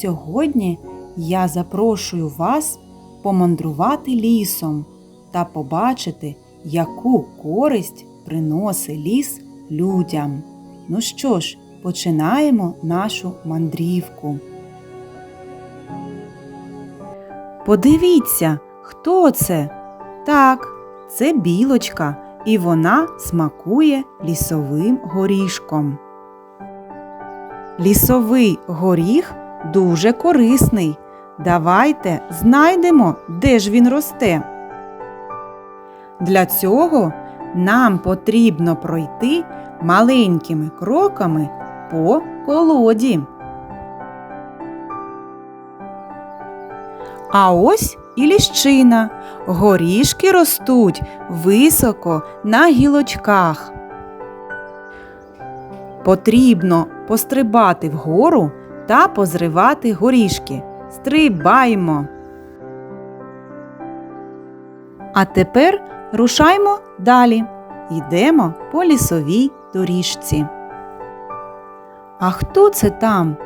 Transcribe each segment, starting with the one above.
Сьогодні я запрошую вас помандрувати лісом та побачити, яку користь приносить ліс людям. Ну що ж, починаємо нашу мандрівку. Подивіться, хто це? Так, це білочка, і вона смакує лісовим горішком. Лісовий горіх дуже корисний. Давайте знайдемо, де ж він росте. Для цього нам потрібно пройти маленькими кроками по колоді. А ось і ліщина. Горішки ростуть високо на гілочках. Потрібно пострибати вгору та позривати горішки. Стрибаймо. А тепер рушаймо далі. Йдемо по лісовій доріжці. А хто це там?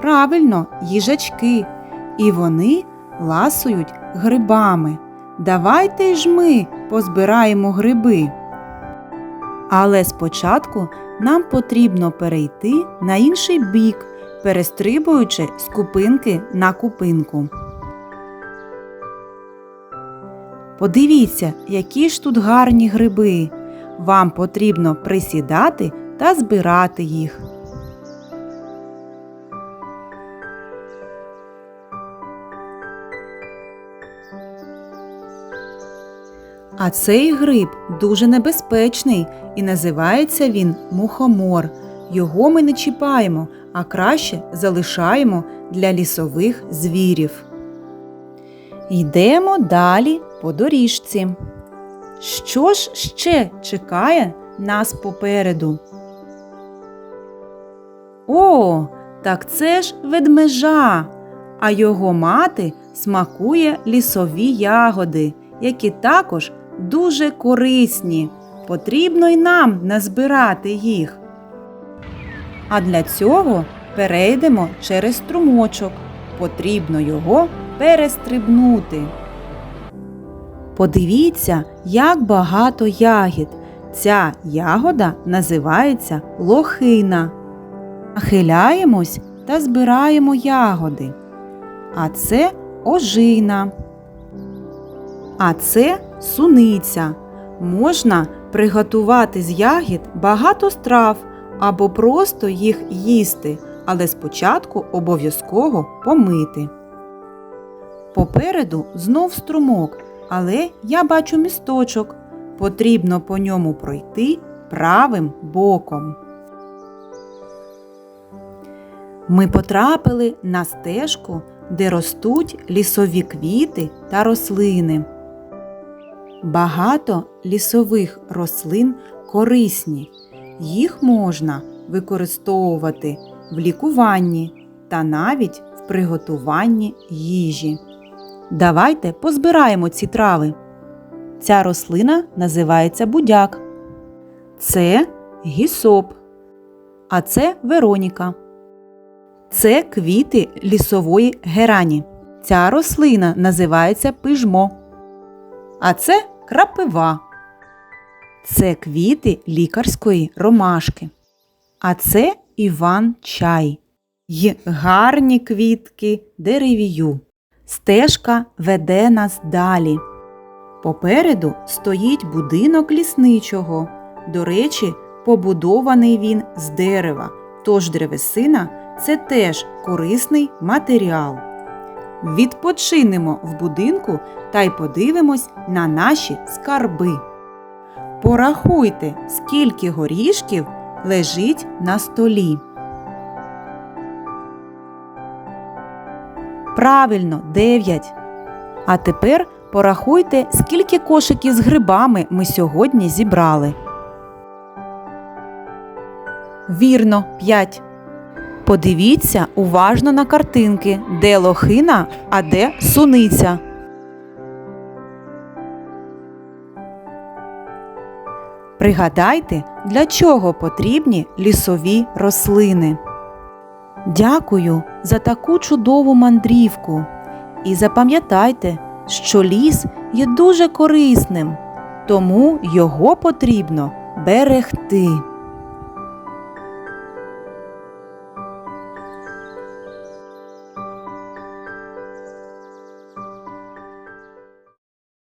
Правильно, їжачки. І вони ласують грибами. Давайте ж ми позбираємо гриби. Але спочатку нам потрібно перейти на інший бік, перестрибуючи з купинки на купинку. Подивіться, які ж тут гарні гриби. Вам потрібно присідати та збирати їх. А цей гриб дуже небезпечний і називається він мухомор. Його ми не чіпаємо, а краще залишаємо для лісових звірів. Йдемо далі по доріжці. Що ж ще чекає нас попереду? О, так це ж ведмежа, а його мати смакує лісові ягоди, які також дуже корисні. Потрібно й нам назбирати їх. А для цього перейдемо через струмочок. Потрібно його перестрибнути. Подивіться, як багато ягід. Ця ягода називається лохина. Нахиляємось та збираємо ягоди. А це ожина. А це суниця. Можна приготувати з ягід багато страв або просто їх їсти, але спочатку обов'язково помити. Попереду знов струмок, але я бачу місточок. Потрібно по ньому пройти правим боком. Ми потрапили на стежку, де ростуть лісові квіти та рослини. Багато лісових рослин корисні. Їх можна використовувати в лікуванні та навіть в приготуванні їжі. Давайте позбираємо ці трави. Ця рослина називається будяк. Це гісоп. А це Вероніка. Це квіти лісової герані. Ця рослина називається пижмо. А це крапива. Це квіти лікарської ромашки. А це Іван чай. Й гарні квітки деревію. Стежка веде нас далі. Попереду стоїть будинок лісничого. До речі, побудований він з дерева, тож древесина це теж корисний матеріал. Відпочинемо в будинку та й подивимось на наші скарби. Порахуйте, скільки горішків лежить на столі. Правильно, 9. А тепер порахуйте, скільки кошиків з грибами ми сьогодні зібрали. Вірно, 5. Подивіться уважно на картинки, де лохина, а де суниця. Пригадайте, для чого потрібні лісові рослини. Дякую за таку чудову мандрівку. І запам'ятайте, що ліс є дуже корисним, тому його потрібно берегти.